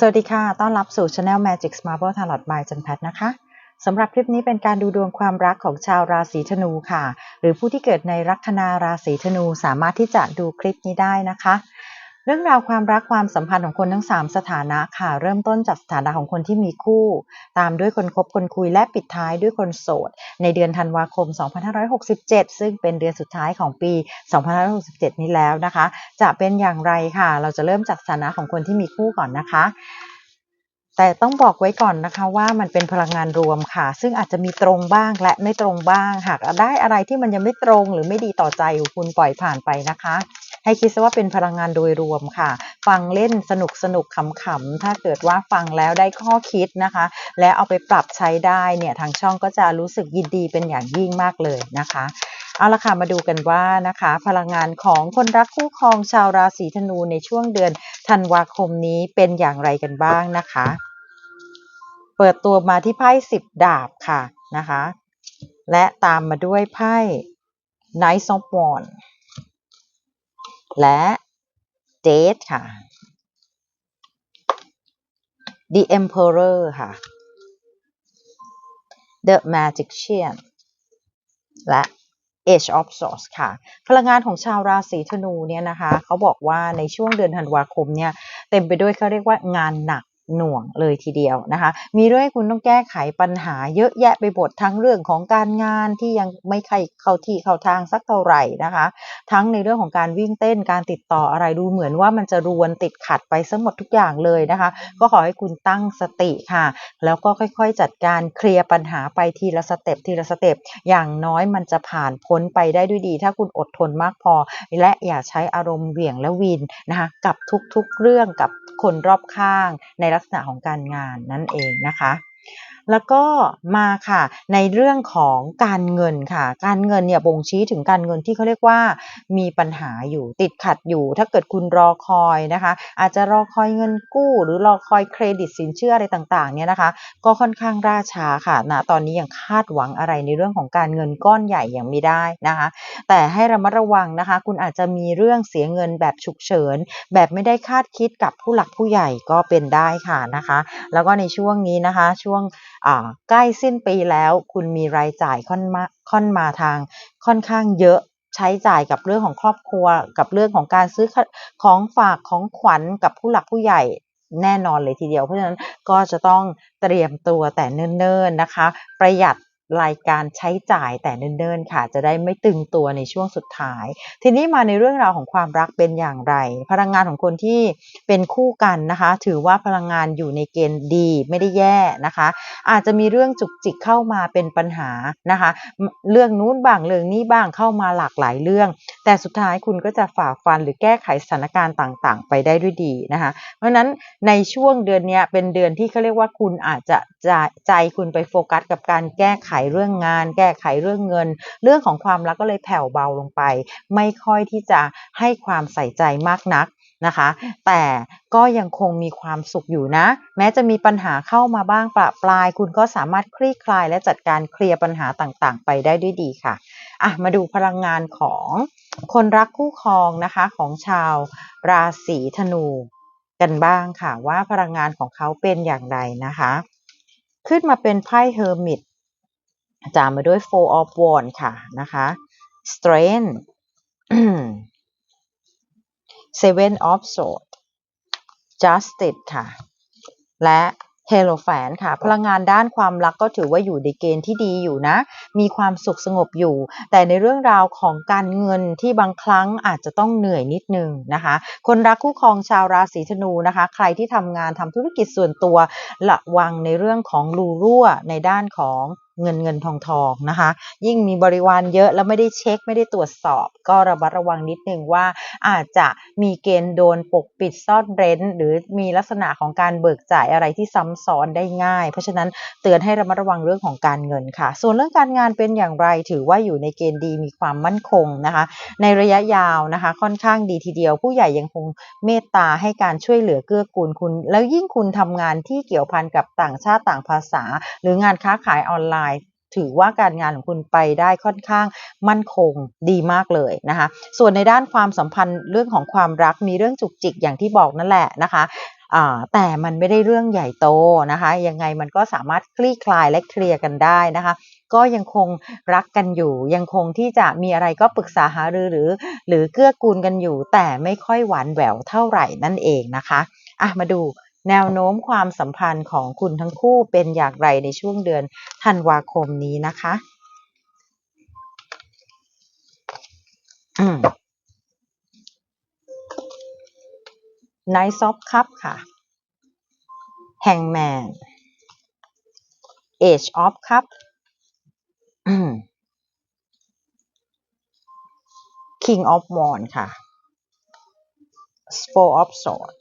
สวัสดีค่ะ ต้อนรับสู่ Channel Magic Marble Tarot by จันแพทนะคะ สำหรับคลิปนี้เป็นการดูดวงความรักของชาวราศีธนูค่ะ หรือผู้ที่เกิดในลัคนาราศีธนูสามารถที่จะดูคลิปนี้ได้นะคะ เรื่องราวความรักความสัมพันธ์ของคนทั้ง 3 สถานะค่ะ เริ่มต้นจากสถานะของคนที่มีคู่ ตามด้วยคนคบคนคุยและปิดท้ายด้วยคนโสด ในเดือนธันวาคม 2567 ซึ่งเป็นเดือนสุดท้ายของปี 2567 นี้แล้วนะคะ จะเป็นอย่างไรค่ะ เราจะเริ่มจากสถานะของคนที่มีคู่ก่อนนะคะแต่ต้องบอกไว้ก่อนนะคะว่ามันเป็นพลังงานรวมค่ะ ซึ่งอาจจะมีตรงบ้างและไม่ตรงบ้าง หากได้อะไรที่มันยังไม่ตรงหรือไม่ดีต่อใจคุณปล่อยผ่านไปนะคะ ให้คิดซะว่าเป็นพลังงานโดยรวมค่ะ ฟังเล่นสนุกสนุกขำๆถ้าเกิดว่าฟังแล้วได้ข้อคิดนะคะ และเอาไปปรับใช้ได้เนี่ยทางช่องก็จะรู้สึกยินดีเป็นอย่างยิ่งมากเลยนะคะเอาละค่ะมาดูกันว่านะคะ พลังงานของคนรักคู่ครองชาวราศีธนูในช่วงเดือนธันวาคมนี้เป็นอย่างไรกันบ้างนะคะ เปิดตัวมาที่ไพ่สิบดาบค่ะนะคะ และตามมาด้วยไพ่ Knight of Wands และ Date ค่ะ The Emperor ค่ะ The Magician และ Age of Swords ค่ะ พลังงานของชาวราศีธนูเนี่ยนะคะ เขาบอกว่าในช่วงเดือนธันวาคมเนี่ย เต็มไปด้วยเขาเรียกว่างานหนัก หน่วงเลยทีเดียวนะคะ มีเรื่องให้คุณต้องแก้ไขปัญหาเยอะแยะไปหมดทั้งเรื่องของการงานที่ยังไม่ใครเข้าที่เข้าทางสักเท่าไหร่นะคะ ทั้งในเรื่องของการวิ่งเต้นการติดต่ออะไรดูเหมือนว่ามันจะรวนติดขัดไปซะหมดทุกอย่างเลยนะคะ ก็ขอให้คุณตั้งสติค่ะ แล้วก็ค่อยๆจัดการเคลียร์ปัญหาไปทีละสเต็ปทีละสเต็ปอย่างน้อยมันจะผ่านพ้นไปได้ด้วยดี ถ้าคุณอดทนมากพอ และอย่าใช้อารมณ์เหวี่ยงและวินนะคะกับทุกๆเรื่องกับคนรอบข้างในลัักษณะของการงานนั่นเองนะคะ แล้วก็มาค่ะในเรื่องของการเงินค่ะ การเงินเนี่ยบ่งชี้ถึงการเงินที่เขาเรียกว่ามีปัญหาอยู่ติดขัดอยู่ ถ้าเกิดคุณรอคอยนะคะ อาจจะรอคอยเงินกู้หรือรอคอยเครดิตสินเชื่ออะไรต่างๆเนี่ยนะคะ ก็ค่อนข้างล่าช้าค่ะณตอนนี้ยังคาดหวังอะไรในเรื่องของการเงินก้อนใหญ่ยังไม่ได้นะคะ แต่ให้ระมัดระวังนะคะ คุณอาจจะมีเรื่องเสียเงินแบบฉุกเฉิน แบบไม่ได้คาดคิดกับผู้หลักผู้ใหญ่ก็เป็นได้ค่ะนะคะ แล้วก็ในช่วงนี้นะคะช่วงใกล้สิ้นปีแล้ว คุณมีรายจ่ายค่อนมาค่อนมาทางค่อนข้างเยอะใช้จ่ายกับเรื่องของครอบครัว กับเรื่องของการซื้อของฝากของขวัญกับผู้หลักผู้ใหญ่แน่นอนเลยทีเดียว เพราะฉะนั้นก็จะต้องเตรียมตัวแต่เนิ่นๆนะคะ ประหยัด รายการใช้จ่ายแต่เนิ่นๆค่ะ จะได้ไม่ตึงตัวในช่วงสุดท้าย ทีนี้มาในเรื่องราวของความรักเป็นอย่างไร พลังงานของคนที่เป็นคู่กันนะคะ ถือว่าพลังงานอยู่ในเกณฑ์ดีไม่ได้แย่นะคะ อาจจะมีเรื่องจุกจิกเข้ามาเป็นปัญหานะคะ เรื่องนู้นบ้างเรื่องนี้บ้างเข้ามาหลากหลายเรื่อง แต่สุดท้ายคุณก็จะฝ่าฟันหรือแก้ไขสถานการณ์ต่างๆ ไปได้ด้วยดีนะคะ เพราะฉะนั้นในช่วงเดือนนี้เป็นเดือนที่เขาเรียกว่าคุณอาจจะใจคุณไปโฟกัสกับการแก้ไขเรื่องงาน แก้ไขเรื่องเงิน เรื่องของความรักก็เลยแผ่วเบาลงไป ไม่ค่อยที่จะให้ความใส่ใจมากนักนะคะ แต่ก็ยังคงมีความสุขอยู่นะ แม้จะมีปัญหาเข้ามาบ้างปะปลาย คุณก็สามารถคลี่คลายและจัดการเคลียร์ปัญหาต่างๆ ไปได้ด้วยดีค่ะอะมาดูพลังงานของคนรักคู่ครองนะคะของชาวราศีธนูกันบ้างค่ะว่าพลังงานของเขาเป็นอย่างไรนะคะ ขึ้นมาเป็นไพ่เฮอร์มิต ตามมาด้วย four of wands ค่ะนะคะ strength seven of swords justice ค่ะ และเฮโลแฟนค่ะ พลังงานด้านความรักก็ถือว่าอยู่ในเกณฑ์ที่ดีอยู่นะ มีความสุขสงบอยู่ แต่ในเรื่องราวของการเงินที่บางครั้งอาจจะต้องเหนื่อยนิดนึงนะคะ คนรักคู่ครองชาวราศีธนูนะคะ ใครที่ทำงานทำธุรกิจส่วนตัวระวังในเรื่องของรูรั่วในด้านของ เงินเงินทองทองนะคะ ยิ่งมีบริวารเยอะแล้วไม่ได้เช็คไม่ได้ตรวจสอบ ก็ระมัดระวังนิดนึงว่าอาจจะมีเกณฑ์โดนปกปิดซ่อนเร้น หรือมีลักษณะของการเบิกจ่ายอะไรที่ซ้ำซ้อนได้ง่าย เพราะฉะนั้นเตือนให้ระมัดระวังเรื่องของการเงินค่ะ ส่วนเรื่องการงานเป็นอย่างไรถือว่าอยู่ในเกณฑ์ดีมีความมั่นคงนะคะ ในระยะยาวนะคะ ค่อนข้างดีทีเดียว ผู้ใหญ่ยังคงเมตตาให้การช่วยเหลือเกื้อกูลคุณ แล้วยิ่งคุณทำงานที่เกี่ยวพันกับต่างชาติต่างภาษา หรืองานค้าขายออนไลน์ ถือว่าการงานของคุณไปได้ค่อนข้างมั่นคงดีมากเลยนะคะ ส่วนในด้านความสัมพันธ์เรื่องของความรักมีเรื่องจุกจิกอย่างที่บอกนั่นแหละนะคะแต่มันไม่ได้เรื่องใหญ่โตนะคะ ยังไงมันก็สามารถคลี่คลายและเคลียร์กันได้นะคะ ก็ยังคงรักกันอยู่ ยังคงที่จะมีอะไรก็ปรึกษาหารือหรือ หรือเกื้อกูลกันอยู่ แต่ไม่ค่อยหวานแหววเท่าไหร่นั่นเองนะคะอะมาดู แนวโน้มความสัมพันธ์ของคุณทั้งคู่เป็นอย่างไรในช่วงเดือนธันวาคมนี้นะคะอืม Knight of Cup ค่ะ Hangman Age of Cup King of Wands ค่ะ Four of Swords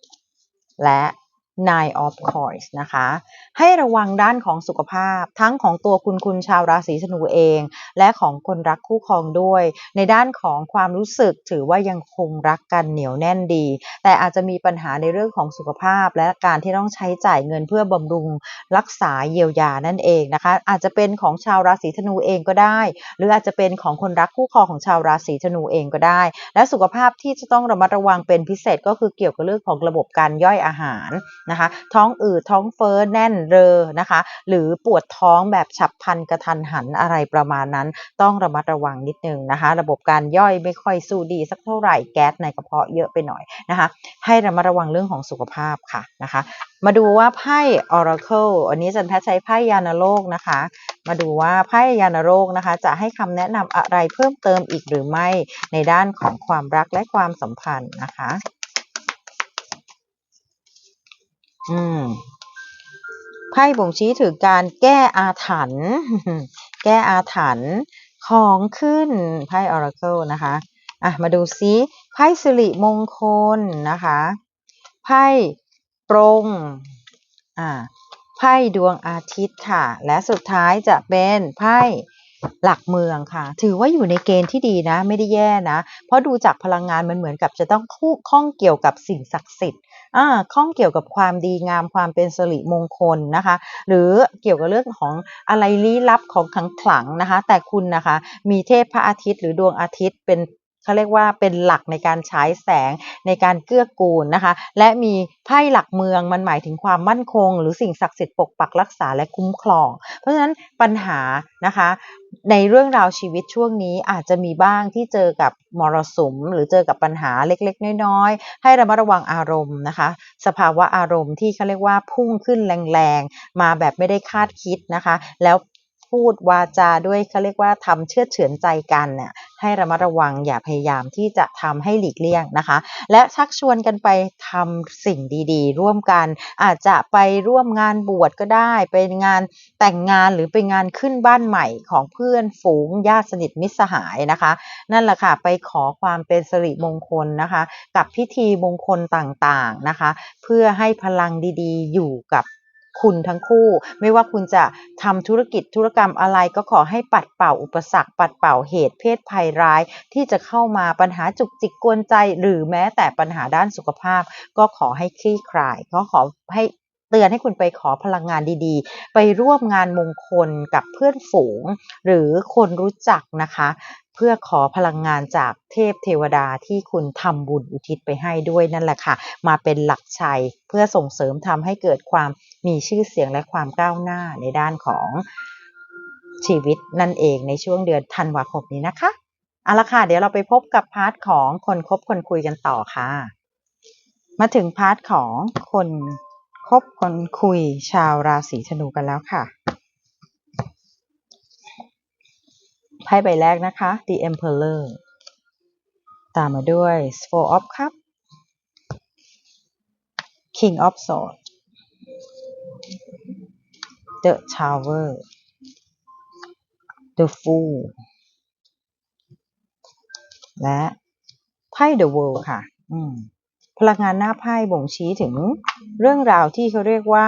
และ Nine of Coins นะคะ ให้ระวังด้านของสุขภาพ ทั้งของตัวคุณคุณชาวราศีธนูเอง และของคนรักคู่ครองด้วย ในด้านของความรู้สึกถือว่ายังคงรักกันเหนียวแน่นดี แต่อาจจะมีปัญหาในเรื่องของสุขภาพ และการที่ต้องใช้จ่ายเงินเพื่อบำรุงรักษาเยียวยานั่นเองนะคะ อาจจะเป็นของชาวราศีธนูเองก็ได้ หรืออาจจะเป็นของคนรักคู่ครองของชาวราศีธนูเองก็ได้ และสุขภาพที่จะต้องระมัดระวังเป็นพิเศษก็คือเกี่ยวกับเรื่องของระบบการย่อยอาหารนะคะ ท้องอืดท้องเฟ้อแน่นเรอนะคะ หรือปวดท้องแบบฉับพลันกระทันหันอะไรประมาณนั้น ต้องระมัดระวังนิดนึงนะคะ ระบบการย่อยไม่ค่อยสู้ดีสักเท่าไหร่แก๊สในกระเพาะเยอะไปหน่อยนะคะ ให้ระมัดระวังเรื่องของสุขภาพค่ะนะคะ มาดูว่าไพ่ Oracle อันนี้จันแพทใช้ไพ่ยานโลกนะคะ มาดูว่าไพ่ยานโลกนะคะ จะให้คำแนะนำอะไรเพิ่มเติมอีกหรือไม่ในด้านของความรักและความสัมพันธ์นะคะ อืมไพ่บ่งชี้ถึงการแก้อาถรรพ์แก้อาถรรพ์ของขึ้นไพ่ออราเคิลนะคะอะมาดูซิไพ่สิริมงคลนะคะไพ่ปรงอ่าไพ่ดวงอาทิตย์ค่ะ และสุดท้ายจะเป็นไพ่ หลักเมืองค่ะ ถือว่าอยู่ในเกณฑ์ที่ดีนะ ไม่ได้แย่นะ เพราะดูจากพลังงานมันเหมือนกับจะต้องคู่ข้องเกี่ยวกับสิ่งศักดิ์สิทธิ์อ่าข้องเกี่ยวกับความดีงามความเป็นสิริมงคลนะคะ หรือเกี่ยวกับเรื่องของอะไรลี้ลับของขังขลังนะคะ แต่คุณนะคะ มีเทพพระอาทิตย์หรือดวงอาทิตย์เป็น เขาเรียกว่าเป็นหลักในการฉายแสงในการเกื้อกูลนะคะ และมีไพ่หลักเมืองมันหมายถึงความมั่นคง หรือสิ่งศักดิ์สิทธิ์ปกปักรักษาและคุ้มครอง เพราะฉะนั้นปัญหานะคะในเรื่องราวชีวิตช่วงนี้อาจจะมีบ้างที่เจอกับมรสุม หรือเจอกับปัญหาเล็กๆ น้อยๆ ให้ระมัดระวังอารมณ์นะคะ สภาวะอารมณ์ที่เขาเรียกว่าพุ่งขึ้นแรงๆ มาแบบไม่ได้คาดคิดนะคะ แล้ว พูดวาจาด้วยเขาเรียกว่าทำเชื่อเฉือนใจกันเนี่ยให้ระมัดระวังอย่าพยายามที่จะทำให้หลีกเลี่ยงนะคะ และชักชวนกันไปทำสิ่งดีๆ ร่วมกัน อาจจะไปร่วมงานบวชก็ได้ เป็นงานแต่งงานหรือเป็นงานขึ้นบ้านใหม่ของเพื่อนฝูงญาติสนิทมิตรสหายนะคะ นั่นแหละค่ะไปขอความเป็นสิริมงคลนะคะ กับพิธีมงคลต่างๆนะคะ เพื่อให้พลังดีๆ อยู่กับ คุณทั้งคู่ ไม่ว่าคุณจะทำธุรกิจธุรกรรมอะไรก็ขอให้ปัดเป่าอุปสรรค ปัดเป่าเหตุเพศภัยร้าย ที่จะเข้ามาปัญหาจุกจิกกวนใจ หรือแม้แต่ปัญหาด้านสุขภาพ ก็ขอให้คลี่คลายก็ขอให้เตือนให้คุณไปขอพลังงานดีๆ ไปร่วมงานมงคลกับเพื่อนฝูง หรือคนรู้จักนะคะ เพื่อขอพลังงานจากเทพเทวดาที่คุณทำบุญอุทิศไปให้ด้วยนั่นแหละค่ะ มาเป็นหลักชัยเพื่อส่งเสริมทำให้เกิดความมีชื่อเสียงและความก้าวหน้าในด้านของชีวิตนั่นเองในช่วงเดือนธันวาคมนี้นะคะเอาละค่ะ เดี๋ยวเราไปพบกับพาร์ทของคนคบคนคุยกันต่อค่ะ มาถึงพาร์ทของคนคบคนคุยชาวราศีธนูกันแล้วค่ะ ไพ่ใบแรกนะคะ The Emperor ตามมาด้วย Four of Cups King of Swords The Tower The Fool และไพ่ The World ค่ะพลังงานหน้าไพ่บ่งชี้ถึงเรื่องราวที่เขาเรียกว่า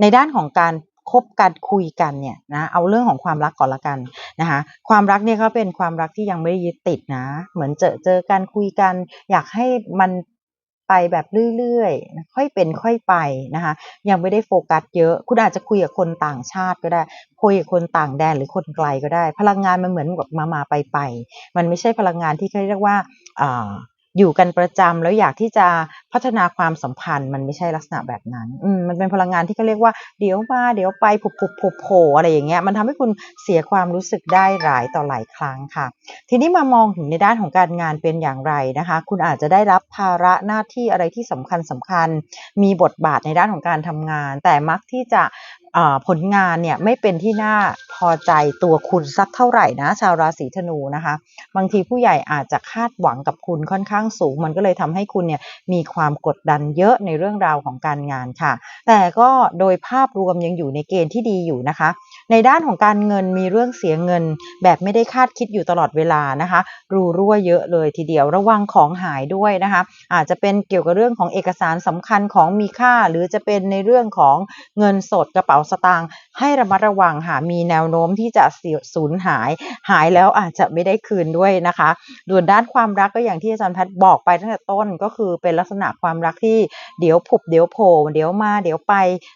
ในด้านของการ คบกันคุยกันเนี่ยนะเอาเรื่องของความรักก่อนละกันนะคะความรักเนี่ยก็เป็นความรักที่ยังไม่ได้ยึดติดนะ เหมือนเจอเจอกันคุยกัน อยากให้มันไปแบบเรื่อยๆ ค่อยเป็นค่อยไปนะคะ ยังไม่ได้โฟกัสเยอะ คุณอาจจะคุยกับคนต่างชาติก็ได้ คุยกับคนต่างแดนหรือคนไกลก็ได้ พลังงานมันเหมือนแบบมามาไปไป มันไม่ใช่พลังงานที่เขาเรียกว่าอ่า อยู่กันประจำแล้วอยากที่จะพัฒนาความสัมพันธ์ มันไม่ใช่ลักษณะแบบนั้นอืมมันเป็นพลังงานที่เขาเรียกว่าเดี๋ยวมาเดี๋ยวไปผุบผุบผุบโผล่อะไรอย่างเงี้ยมันทำให้คุณเสียความรู้สึกได้หลายต่อหลายครั้งค่ะ ทีนี้มามองถึงในด้านของการงานเป็นอย่างไรนะคะ คุณอาจจะได้รับภาระหน้าที่อะไรที่สำคัญสำคัญ มีบทบาทในด้านของการทำงาน แต่มักที่จะผลงานเนี่ยไม่เป็นที่น่า พอใจตัวคุณสักเท่าไหร่นะ ชาวราศีธนูนะคะ บางทีผู้ใหญ่อาจจะคาดหวังกับคุณค่อนข้างสูง มันก็เลยทำให้คุณเนี่ยมีความกดดันเยอะในเรื่องราวของการงานค่ะ แต่ก็โดยภาพรวมยังอยู่ในเกณฑ์ที่ดีอยู่นะคะ ในด้านของการเงินมีเรื่องเสียเงิน แบบไม่ได้คาดคิดอยู่ตลอดเวลานะคะรูรั่วเยอะเลยทีเดียวระวังของหายด้วยนะคะ อาจจะเป็นเกี่ยวกับเรื่องของเอกสารสำคัญของมีค่า หรือจะเป็นในเรื่องของเงินสดกระเป๋าสตางค์ให้ระมัดระวังค่ะมีแนวโน้มที่จะสูญหาย หายแล้วอาจจะไม่ได้คืนด้วยนะคะด่วนด้านความรักก็อย่างที่อาจารย์แพทย์บอกไปตั้งแต่ต้นก็คือเป็นลักษณะความรักที่เดี๋ยวผุบเดี๋ยวโผล่เดี๋ยวมาเดี๋ยวไป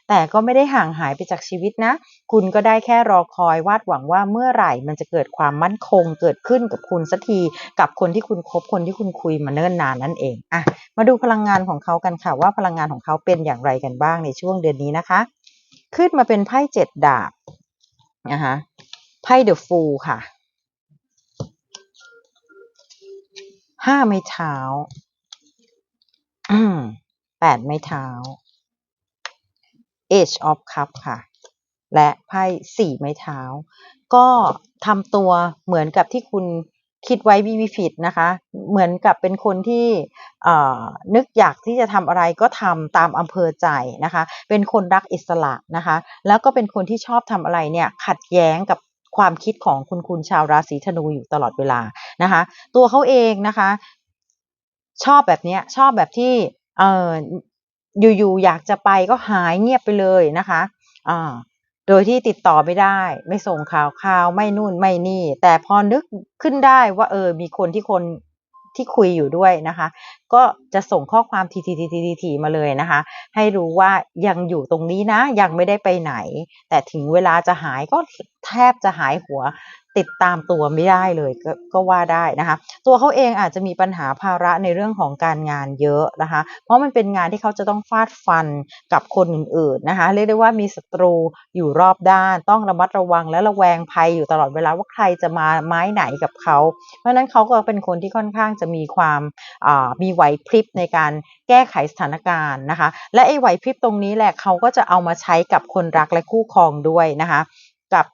แต่ก็ไม่ได้ห่างหายไปจากชีวิตนะ คุณก็ได้แค่รอคอยวาดหวังว่าเมื่อไหร่มันจะเกิดความมั่นคงเกิดขึ้นกับคุณสักทีกับคนที่คุณคบคนที่คุณคุยมาเนิ่นนานนั่นเองอะมาดูพลังงานของเขากันค่ะว่าพลังงานของเขาเป็นอย่างไรกันบ้างในช่วงเดือนนี้นะคะ ขึ้นมาเป็นไพ่เจ็ดดาบ นะคะไพ่เดอะฟูลค่ะห้าไม้เท้าแปดไม้เท้า Age of Cup ค่ะ และไพ่สี่ไม้เท้า ก็ทำตัวเหมือนกับที่คุณ คิดไว้ไม่มีผิดนะคะ เหมือนกับเป็นคนที่นึกอยากที่จะทำอะไรก็ทำตามอำเภอใจนะคะ เป็นคนรักอิสระนะคะ แล้วก็เป็นคนที่ชอบทำอะไรเนี่ยขัดแย้งกับความคิดของคุณคุณชาวราศีธนูอยู่ตลอดเวลานะคะ ตัวเขาเองนะคะ ชอบแบบนี้ชอบแบบที่เอออยู่ๆอยากจะไปก็หายเงียบไปเลยนะคะอ่า โดยที่ติดต่อไม่ได้ ไม่ส่งข่าวข่าวไม่นู่นไม่นี่ แต่พอนึกขึ้นได้ว่าเออ มีคนที่คนที่คุยอยู่ด้วยนะคะ ก็จะส่งข้อความทีทีทีทีทีมาเลยนะคะ ให้รู้ว่ายังอยู่ตรงนี้นะ ยังไม่ได้ไปไหน แต่ถึงเวลาจะหายก็แทบจะหายหัว ติดตามตัวไม่ได้เลยกก็ว่าได้นะคะ ตัวเขาเองอาจจะมีปัญหาภาระในเรื่องของการงานเยอะนะคะ เพราะมันเป็นงานที่เขาจะต้องฟาดฟันกับคนอื่นๆนะคะ เรียกได้ว่ามีศัตรูอยู่รอบด้าน ต้องระมัดระวังและระแวงภัยอยู่ตลอดเวลาว่าใครจะมาไม้ไหนกับเขา เพราะนั้นเขาก็เป็นคนที่ค่อนข้างจะมีความมีไหวพริบในการแก้ไขสถานการณ์นะคะ และไอ้ไหวพริบตรงนี้แหละเขาก็จะเอามาใช้กับคนรักและคู่ครองด้วยนะคะ กับ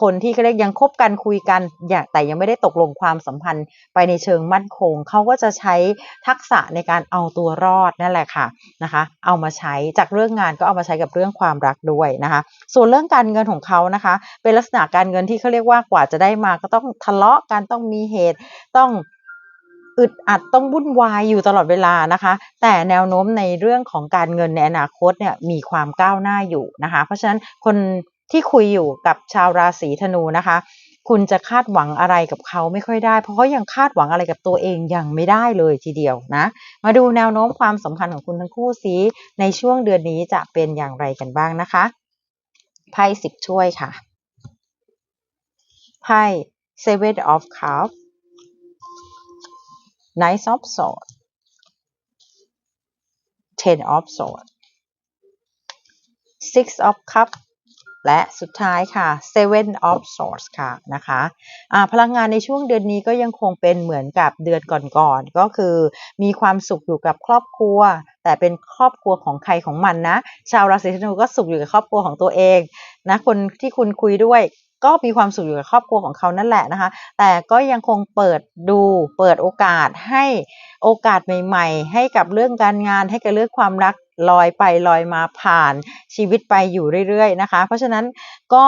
คนที่เขาเรียกยังคบกันคุยกันอย่างแต่ยังไม่ได้ตกลงความสัมพันธ์ไปในเชิงมั่นคง เขาก็จะใช้ทักษะในการเอาตัวรอดนั่นแหละค่ะนะคะ เอามาใช้จากเรื่องงานก็เอามาใช้กับเรื่องความรักด้วยนะคะ ส่วนเรื่องการเงินของเขานะคะ เป็นลักษณะการเงินที่เขาเรียกว่ากว่าจะได้มาก็ต้องทะเลาะกันต้องมีเหตุต้องอึดอัดต้องวุ่นวายอยู่ตลอดเวลานะคะ แต่แนวโน้มในเรื่องของการเงินในอนาคตเนี่ยมีความก้าวหน้าอยู่นะคะ เพราะฉะนั้นคน ที่คุยอยู่กับชาวราศีธนูนะคะ คุณจะคาดหวังอะไรกับเขาไม่ค่อยได้ เพราะเขายังคาดหวังอะไรกับตัวเองยังไม่ได้เลยทีเดียวนะ มาดูแนวโน้มความสัมพันธ์ของคุณทั้งคู่สีในช่วงเดือนนี้จะเป็นอย่างไรกันบ้างนะคะไพ่สิบช่วยค่ะไพ่ seven of cups nine of swords ten of swords six of cups และสุดท้ายค่ะ Seven of Swords ค่ะนะคะะพลังงานในช่วงเดือนนี้ก็ยังคงเป็นเหมือนกับเดือนก่อนๆก็คือมีความสุขอยู่กับครอบครัว แต่เป็นครอบครัวของใครของมันนะ ชาวราศีธนูก็สุขอยู่กับครอบครัวของตัวเองนะคนที่คุณคุยด้วยก็มีความสุขอยู่กับครอบครัวของเขานั่นแหละนะคะ แต่ก็ยังคงเปิดดูเปิดโอกาสให้โอกาสใหม่ ๆ ให้กับเรื่องการงานให้กับเรื่องความรัก ลอยไปลอยมาผ่านชีวิตไปอยู่เรื่อยๆนะคะ เพราะฉะนั้นก็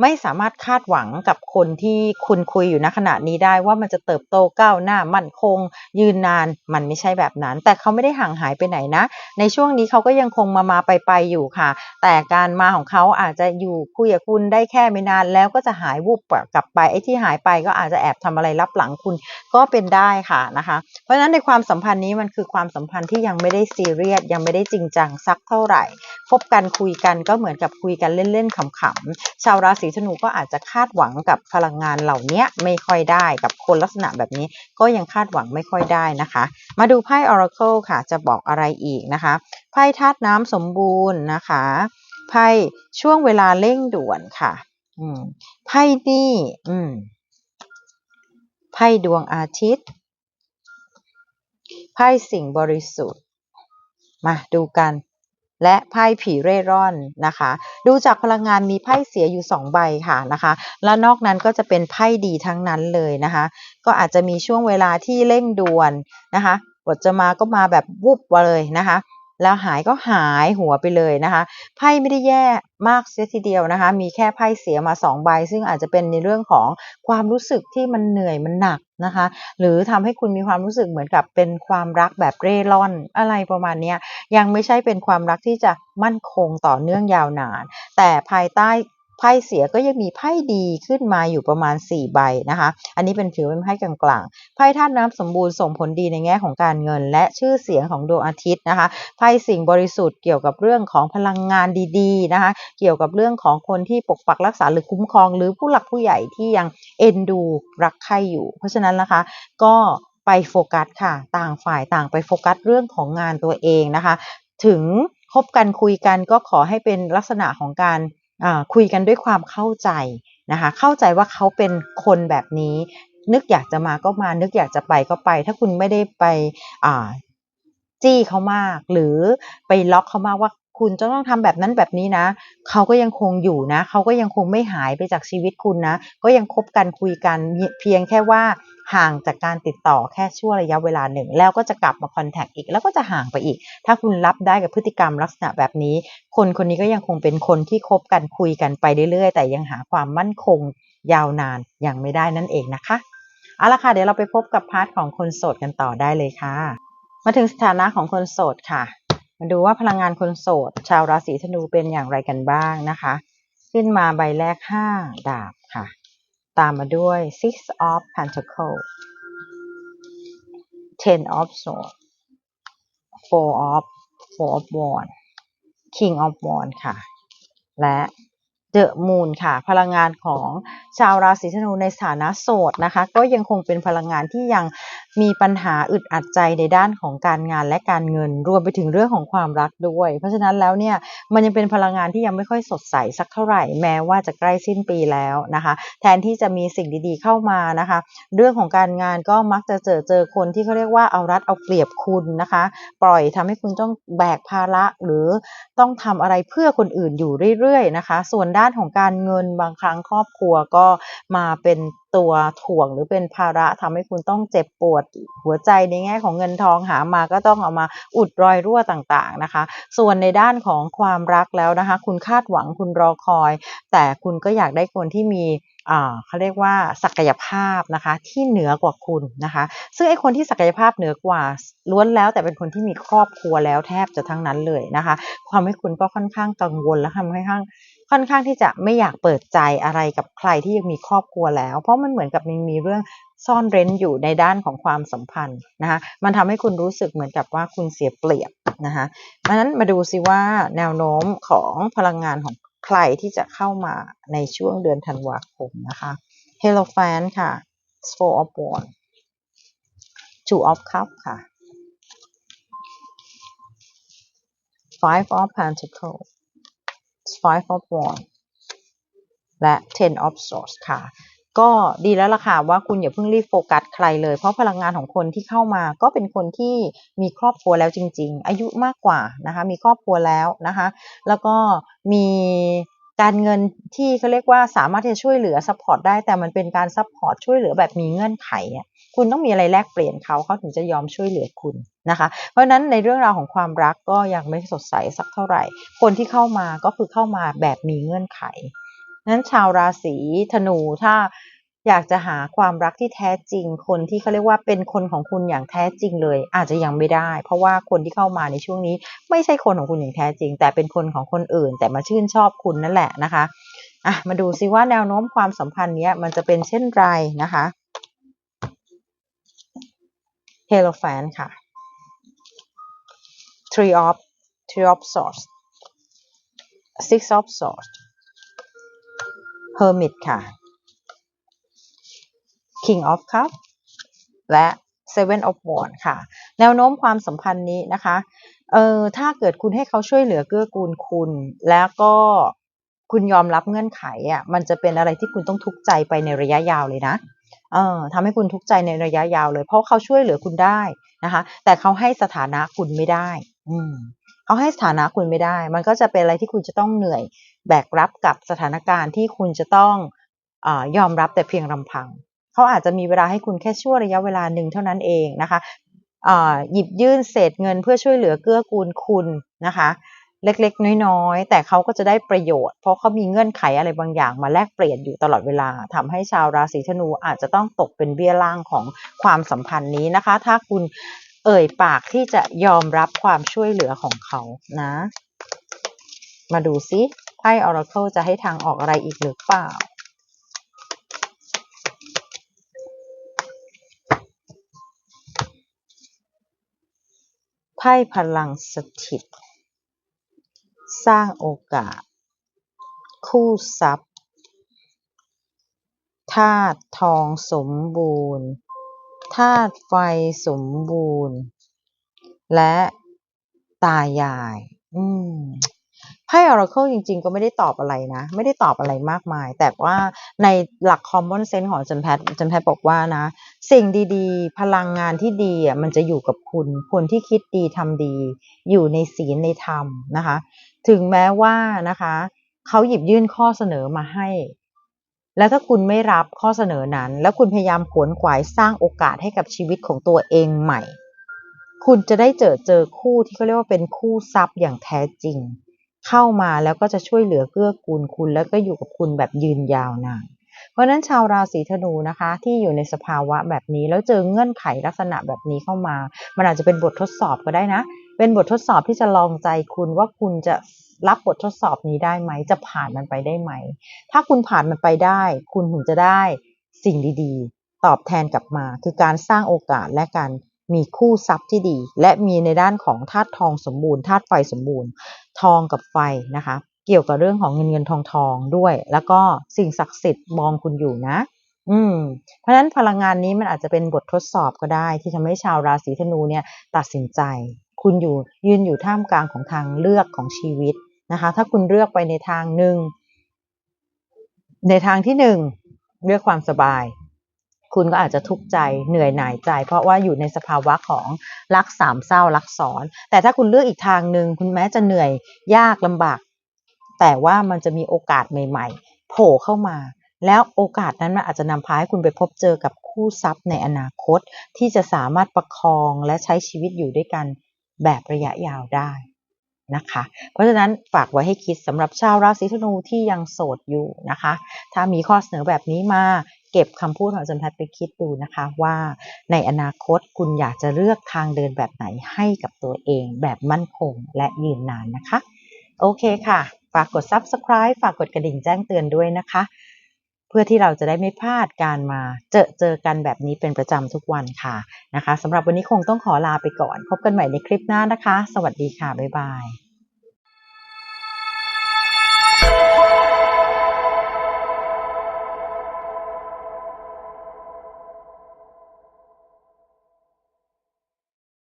ไม่สามารถคาดหวังกับคนที่คุณคุยอยู่ณขณะนี้ได้ว่ามันจะเติบโตก้าวหน้ามั่นคง ยืนนานมันไม่ใช่แบบนั้น แต่เขาไม่ได้ห่างหายไปไหนนะ ในช่วงนี้เขาก็ยังคงมามาไปไปอยู่ค่ะ แต่การมาของเขาอาจจะอยู่คุยกับคุณได้แค่ไม่นาน แล้วก็จะหายวูบกลับไปไอ้ที่หายไปก็อาจจะแอบทำอะไรรับหลังคุณก็เป็นได้ค่ะนะคะ เพราะฉะนั้นในความสัมพันธ์นี้มันคือความสัมพันธ์ที่ยังไม่ได้ซีเรียสยังไม่ได้จริงจังสักเท่าไหร่ พบกันคุยกันก็เหมือนกับคุยกันเล่นๆขำๆชาวราศีธนูก็อาจจะคาดหวังกับพลังงานเหล่านี้ไม่ค่อยได้กับคนลักษณะแบบนี้ก็ยังคาดหวังไม่ค่อยได้นะคะ มาดูไพ่ Oracle ค่ะจะบอกอะไรอีกนะคะ ไพ่ธาตุน้ำสมบูรณ์นะคะไพ่ช่วงเวลาเร่งด่วนค่ะไพ่นี่ไพ่ดวงอาทิตย์ ไพ่สิ่งบริสุทธิ์ มาดูกัน และไพ่ผีเร่ร่อนนะคะ ดูจากพลังงานมีไพ่เสียอยู่ 2 ใบค่ะนะคะ และนอกนั้นก็จะเป็นไพ่ดีทั้งนั้นเลยนะคะ ก็อาจจะมีช่วงเวลาที่เร่งด่วนนะคะบทจะมาก็มาแบบวุบเลยนะคะ แล้วหายก็หายหัวไปเลยนะคะไพ่ไม่ได้แย่มากเสียทีเดียวนะคะ มีแค่ไพ่เสียมา2ใบซึ่งอาจจะเป็นในเรื่องของความรู้สึกที่มันเหนื่อยมันหนักนะคะ หรือทำให้คุณมีความรู้สึกเหมือนกับเป็นความรักแบบเร่ร่อนอะไรประมาณนี้ยังไม่ใช่เป็นความรักที่จะมั่นคงต่อเนื่องยาวนาน แต่ภายใต้ ไพ่เสียก็ยังมีไพ่ดีขึ้นมาอยู่ประมาณ 4 ใบนะคะ อันนี้เป็นถือเป็นไพ่กลางๆ ไพ่ธาตุน้ำสมบูรณ์ส่งผลดีในแง่ของการเงิน และชื่อเสียงของดวงอาทิตย์นะคะ ไพ่สิ่งบริสุทธิ์เกี่ยวกับเรื่องของพลังงานดีๆนะคะ เกี่ยวกับเรื่องของคนที่ปกปักรักษาหรือคุ้มครอง หรือผู้หลักผู้ใหญ่ที่ยังเอ็นดูรักใครอยู่ เพราะฉะนั้นนะคะ ก็ไปโฟกัสค่ะ ต่างฝ่ายต่างไปโฟกัสเรื่องของงานตัวเองนะคะ ถึงคบกันคุยกันก็ขอให้เป็นลักษณะของการ คุยกันด้วยความเข้าใจนะคะเข้าใจว่าเขาเป็นคนแบบนี้ นึกอยากจะมาก็มา นึกอยากจะไปก็ไป ถ้าคุณไม่ได้ไปจี้เขามาก หรือไปล็อกเขามากว่า คุณจะต้องทำแบบนั้นแบบนี้นะ เขาก็ยังคงอยู่นะ เขาก็ยังคงไม่หายไปจากชีวิตคุณนะ ก็ยังคบกันคุยกันเพียงแค่ว่าห่างจากการติดต่อแค่ช่วงระยะเวลาหนึ่ง แล้วก็จะกลับมาคอนแทคอีก แล้วก็จะห่างไปอีก ถ้าคุณรับได้กับพฤติกรรมลักษณะแบบนี้ คนคนนี้ก็ยังคงเป็นคนที่คบกันคุยกันไปเรื่อยๆ แต่ยังหาความมั่นคงยาวนานยังไม่ได้นั่นเองนะคะเอาละค่ะเดี๋ยวเราไปพบกับพาร์ทของคนโสดกันต่อได้เลยค่ะ มาถึงสถานะของคนโสดค่ะ มาดูว่าพลังงานคนโสด ชาวราศีธนูเป็นอย่างไรกันบ้างนะคะ ขึ้นมาใบแรก 5 ดาบค่ะ ตามมาด้วย six of pentacles ten of swords four of four of wands king of wands ค่ะ และ เดอะมูนค่ะ พลังงานของชาวราศีธนูในสถานะโสดนะคะ ก็ยังคงเป็นพลังงานที่ยังมีปัญหาอึดอัดใจในด้านของการงานและการเงิน รวมไปถึงเรื่องของความรักด้วย เพราะฉะนั้นแล้วเนี่ยมันยังเป็นพลังงานที่ยังไม่ค่อยสดใสสักเท่าไหร่แม้ว่าจะใกล้สิ้นปีแล้วนะคะ แทนที่จะมีสิ่งดีๆเข้ามานะคะ เรื่องของการงานก็มักจะเจอเจอคนที่เขาเรียกว่าเอารัดเอาเปรียบคุณนะคะ ปล่อยทำให้คุณต้องแบกภาระหรือต้องทำอะไรเพื่อคนอื่นอยู่เรื่อยๆนะคะ ส่วนด้านของการเงินบางครั้งครอบครัวก็มาเป็นตัวถ่วงหรือเป็นภาระทำให้คุณต้องเจ็บปวดหัวใจในแง่ของเงินทองหามาก็ต้องเอามาอุดรอยรั่วต่างๆนะคะ ส่วนในด้านของความรักแล้วนะคะ คุณคาดหวังคุณรอคอย แต่คุณก็อยากได้คนที่มีเขาเรียกว่าศักยภาพนะคะที่เหนือกว่าคุณนะคะ ซึ่งไอ้คนที่ศักยภาพเหนือกว่าล้วนแล้ว แต่เป็นคนที่มีครอบครัวแล้วแทบจะทั้งนั้นเลยนะคะ ความให้คุณก็ค่อนข้างกังวลและทำให้ข้าง ค่อนข้างที่จะไม่อยากเปิดใจอะไรกับใครที่ยังมีครอบครัวแล้ว เพราะมันเหมือนกับมันมีเรื่องซ่อนเร้นอยู่ในด้านของความสัมพันธ์นะคะมันทำให้คุณรู้สึกเหมือนกับว่าคุณเสียเปรียบนะคะเพราะนั้นมาดูซิว่าแนวโน้มของพลังงานของใครที่จะเข้ามาในช่วงเดือนธันวาคมนะคะ h e l o f a n ค่ะ Four of Wands Two of Cups ค่ะ Five of Pentacles Five of Wands และ Ten of Swords ค่ะ ก็ดีแล้วล่ะค่ะว่าคุณอย่าเพิ่งรีบโฟกัสใครเลย เพราะพลังงานของคนที่เข้ามาก็เป็นคนที่มีครอบครัวแล้วจริง ๆ อายุมากกว่านะคะ มีครอบครัวแล้วนะคะ แล้วก็มี การเงินที่เขาเรียกว่าสามารถที่จะช่วยเหลือซัพพอร์ตได้แต่มันเป็นการซัพพอร์ตช่วยเหลือแบบมีเงื่อนไขอ่ยคุณต้องมีอะไรแลกเปลี่ยนเขาเขาถึงจะยอมช่วยเหลือคุณนะคะ เพราะฉะนั้นในเรื่องราวของความรักก็ยังไม่สดใสสักเท่าไหร่ คนที่เข้ามาก็คือเข้ามาแบบมีเงื่อนไขนั้นชาวราศีธนูถ้า อยากจะหาความรักที่แท้จริง คนที่เขาเรียกว่าเป็นคนของคุณอย่างแท้จริงเลย อาจจะยังไม่ได้ เพราะว่าคนที่เข้ามาในช่วงนี้ ไม่ใช่คนของคุณอย่างแท้จริง แต่เป็นคนของคนอื่น แต่มาชื่นชอบคุณนั่นแหละนะคะอะมาดูซิว่าแนวโน้มความสัมพันธ์เนี้ยมันจะเป็นเช่นไรนะคะ h e l o f a n ค่ะ Three of Three of Swords Six of Swords Hermit ค่ะ King of Cup และ Seven of Wands ค่ะ แนวโน้มความสัมพันธ์นี้นะคะ เออถ้าเกิดคุณให้เขาช่วยเหลือเกื้อกูลคุณ แล้วก็คุณยอมรับเงื่อนไขอะ มันจะเป็นอะไรที่คุณต้องทุกข์ใจไปในระยะยาวเลยนะ เออทำให้คุณทุกข์ใจในระยะยาวเลย เพราะเขาช่วยเหลือคุณได้นะคะ แต่เขาให้สถานะคุณไม่ได้ อืมเขาให้สถานะคุณไม่ได้ มันก็จะเป็นอะไรที่คุณจะต้องเหนื่อย แบกรับกับสถานการณ์ที่คุณจะต้องอยอมรับแต่เพียงลำพัง เขาอาจจะมีเวลาให้คุณแค่ชั่วระยะเวลาหนึ่งเท่านั้นเองนะคะหยิบยื่นเศษเงินเพื่อช่วยเหลือเกื้อกูลคุณนะคะเล็กๆ น้อยๆ แต่เขาก็จะได้ประโยชน์ เพราะเขามีเงื่อนไขอะไรบางอย่างมาแลกเปลี่ยนอยู่ตลอดเวลาทำให้ชาวราศีธนูอาจจะต้องตกเป็นเบี้ยล่างของความสัมพันธ์นี้นะคะ ถ้าคุณเอ่ยปากที่จะยอมรับความช่วยเหลือของเขานะ มาดูซิไพ่ Oracle จะให้ทางออกอะไรอีกหรือเปล่า ไพ่พลังสถิต สร้างโอกาส คู่ทรัพย์ธาตุทองสมบูรณ์ธาตุไฟสมบูรณ์ และตายาย อืม ไพ่ Oracle จริง ๆ ก็ไม่ได้ตอบอะไรนะ ไม่ได้ตอบอะไรมากมาย แต่ว่าในหลัก common sense ของจันแพทจันแพทบอกว่านะ สิ่งดีๆ พลังงานที่ดีอะมันจะอยู่กับคุณ คนที่คิดดีทำดี อยู่ในศีลในธรรมนะคะ ถึงแม้ว่านะคะเขาหยิบยื่นข้อเสนอมาให้ แล้วถ้าคุณไม่รับข้อเสนอนั้น แล้วคุณพยายามขวนขวายสร้างโอกาสให้กับชีวิตของตัวเองใหม่ คุณจะได้เจอเจอคู่ที่เขาเรียกว่าเป็นคู่ทรัพย์อย่างแท้จริง เข้ามาแล้วก็จะช่วยเหลือเกื้อกูลคุณ แล้วก็อยู่กับคุณแบบยืนยาวนานเพราะนั้นชาวราศีธนูนะคะที่อยู่ในสภาวะแบบนี้แล้วเจอเงื่อนไขลักษณะแบบนี้เข้ามา มันอาจจะเป็นบททดสอบก็ได้นะ เป็นบททดสอบที่จะลองใจคุณว่าคุณจะรับบททดสอบนี้ได้ไหม จะผ่านมันไปได้ไหม ถ้าคุณผ่านมันไปได้ คุณถึงจะได้สิ่งดีๆ ตอบแทนกลับมา คือการสร้างโอกาสและการ มีคู่ทรัพย์ที่ดี และมีในด้านของธาตุทองสมบูรณ์ธาตุไฟสมบูรณ์ ทองกับไฟนะคะ เกี่ยวกับเรื่องของเงินเงินทองทองด้วย แล้วก็สิ่งศักดิ์สิทธิ์มองคุณอยู่นะ อืม เพราะฉะนั้นพลังงานนี้มันอาจจะเป็นบททดสอบก็ได้ ที่ทำให้ชาวราศีธนูเนี่ยตัดสินใจ คุณอยู่ยืนอยู่ท่ามกลางของทางเลือกของชีวิตนะคะ ถ้าคุณเลือกไปในทางหนึ่งในทางที่หนึ่งเลือกความสบาย คุณก็อาจจะทุกข์ใจเหนื่อยหน่ายใจ เพราะว่าอยู่ในสภาวะของรักสามเศร้ารักสอน แต่ถ้าคุณเลือกอีกทางหนึ่งคุณแม้จะเหนื่อยยากลำบาก แต่ว่ามันจะมีโอกาสใหม่ ๆ โผล่เข้ามา แล้วโอกาสนั้นมันอาจจะนำพาให้คุณไปพบเจอกับคู่ทรัพย์ในอนาคต ที่จะสามารถประคองและใช้ชีวิตอยู่ด้วยกันแบบระยะยาวได้นะคะ เพราะฉะนั้นฝากไว้ให้คิดสำหรับชาวราศีธนูที่ยังโสดอยู่นะคะ ถ้ามีข้อเสนอแบบนี้มา เก็บคำพูดของจันทัดไปคิดดูนะคะว่าในอนาคตคุณอยากจะเลือกทางเดินแบบไหนให้กับตัวเองแบบมั่นคงและยืนนานนะคะ โอเคค่ะ ฝากกด subscribe ฝากกดกระดิ่งแจ้งเตือนด้วยนะคะ เพื่อที่เราจะได้ไม่พลาดการมาเจอเจอกันแบบนี้เป็นประจำทุกวันค่ะนะคะสำหรับวันนี้คงต้องขอลาไปก่อน พบกันใหม่ในคลิปหน้านะคะ สวัสดีค่ะ บ๊ายบาย